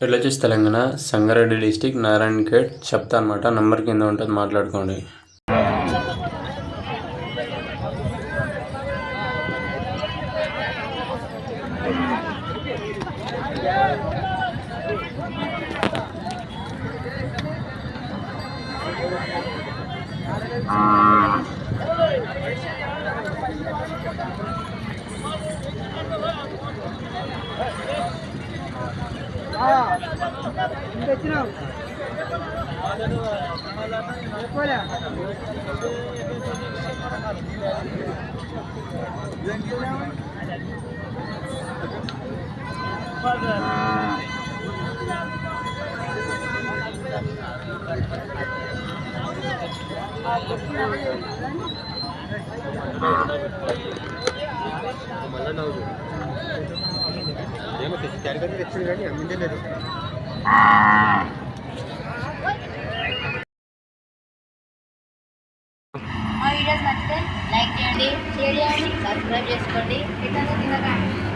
ఇట్లా వచ్చేసి తెలంగాణ సంగారెడ్డి డిస్టిక్ నారాయణఖేడ్ చెప్తా అనమాట నంబర్ కింద ఉంటుంది మాట్లాడుకోండి. ఏమో తెచ్చి క్యారీ తెచ్చింది కానీ అమ్మిందే లేదు మా వీడియోస్ నచ్చితే లైక్ చేయండి షేర్ చేయండి సబ్స్క్రైబ్ చేసుకోండి. ఇతను